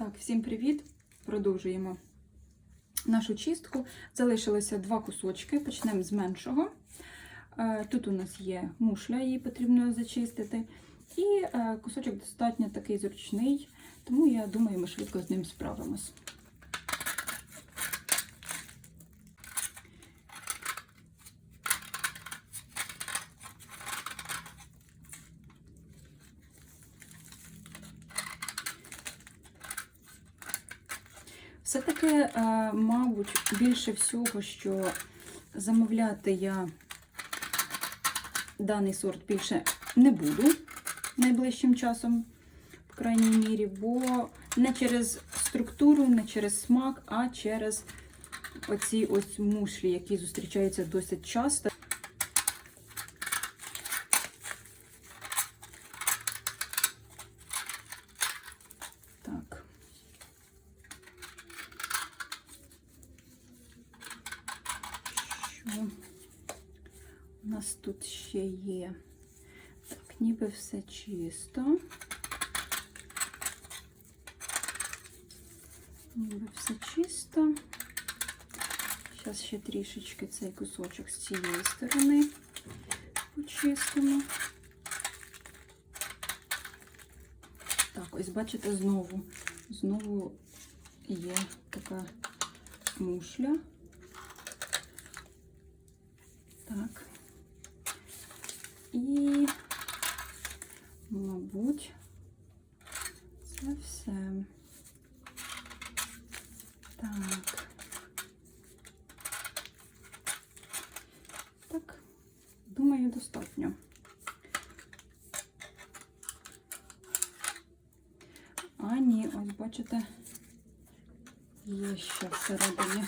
Так, всім привіт! Продовжуємо нашу чистку. Залишилося два кусочки. Почнемо з меншого. Е, Тут у нас є мушля, її потрібно зачистити. І е, кусочок достатньо такий зручний, тому я думаю, ми швидко з ним справимось. Все-таки, е, мабуть, більше всього, що замовляти я даний сорт більше не буду найближчим часом, в крайній мірі, бо не через структуру, не через смак, а через оці ось мушлі, які зустрічаються досить часто. Так. Що у нас тут ще є? Так, ніби все чисто. Ніби все чисто. Зараз ще трішечки цей кусочок з цієї сторони почистимо. Так, ось бачите, знову, знову є така мушля. Так. І, мабуть, це все. Так. Так, думаю, достатньо. А, ні, ось бачите, є ще всередині.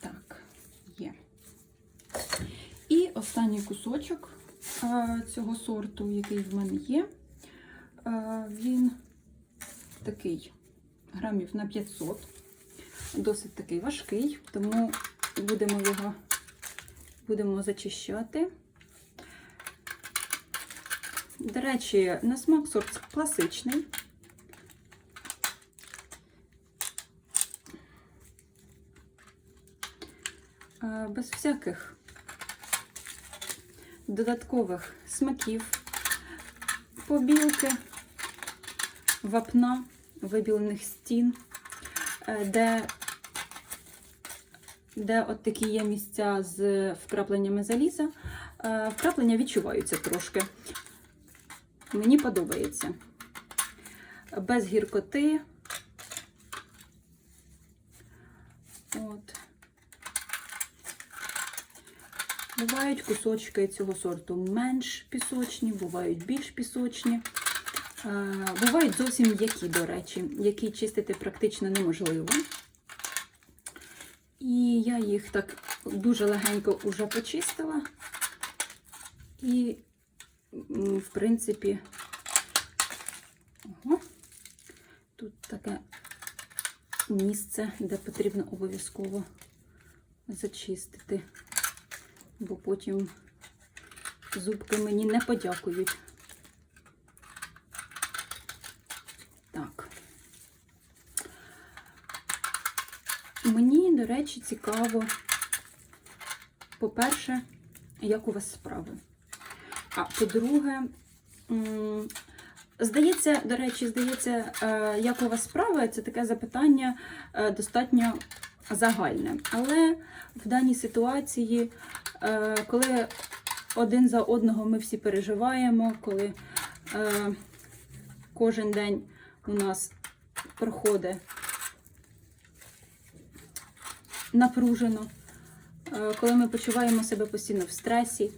Так, є. І останній кусочок е, цього сорту, який в мене є, е, він такий грамів на 500, досить такий важкий, тому будемо його будемо зачищати. До речі, на смак сорт класичний. Е, Без всяких додаткових смаків, побілки, вапна, вибілених стін, е, де, де от такі є місця з вкрапленнями заліза. Е, Вкраплення відчуваються трошки. Мені подобається. Без гіркоти. От. Бувають кусочки цього сорту менш пісочні, бувають більш пісочні. Е, Бувають зовсім м'які, до речі, які чистити практично неможливо. І я їх так дуже легенько вже почистила. І, в принципі, ого, тут таке місце, де потрібно обов'язково зачистити бо потім зубки мені не подякують. Так. Мені, до речі, цікаво, по-перше, як у вас справи. А по-друге, здається, до речі, здається, е, як у вас справи, це таке запитання е, достатньо загальне. Але в даній ситуації, е, коли один за одного ми всі переживаємо, коли е, кожен день у нас проходить напружено, е, коли ми почуваємо себе постійно в стресі,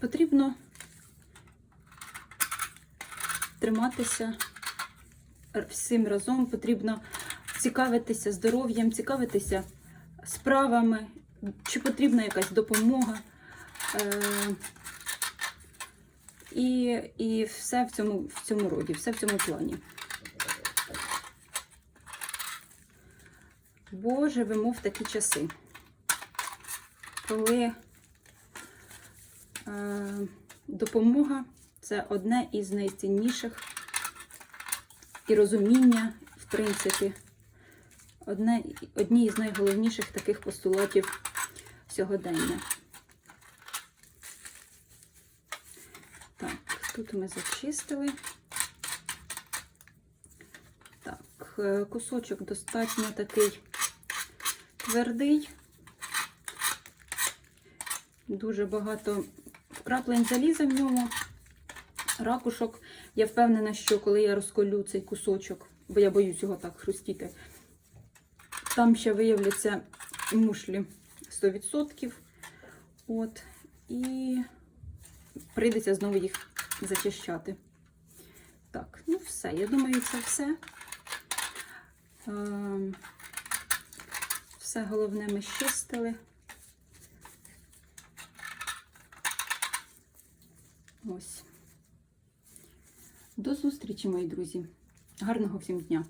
потрібно триматися всім разом потрібно цікавитися здоров'ям, цікавитися справами, чи потрібна якась допомога. Е, І, і все в цьому, в цьому роді, все в цьому плані. Бо живемо в такі часи, коли е, допомога Це одне із найцінніших і розуміння, в принципі, одне, одні із найголовніших таких постулатів сьогодення. Так, тут ми зачистили. Так, е, кусочок достатньо такий твердий. Дуже багато краплень заліза в ньому, ракушок. Я впевнена, що коли я розколю цей кусочок, бо я боюсь його так хрустіти, там ще виявляться мушлі 100%. От, і прийдеться знову їх зачищати. Так, ну все, я думаю, це все. Ем, Все головне ми щистили. Ось. До зустрічі, мої друзі. Гарного всім дня!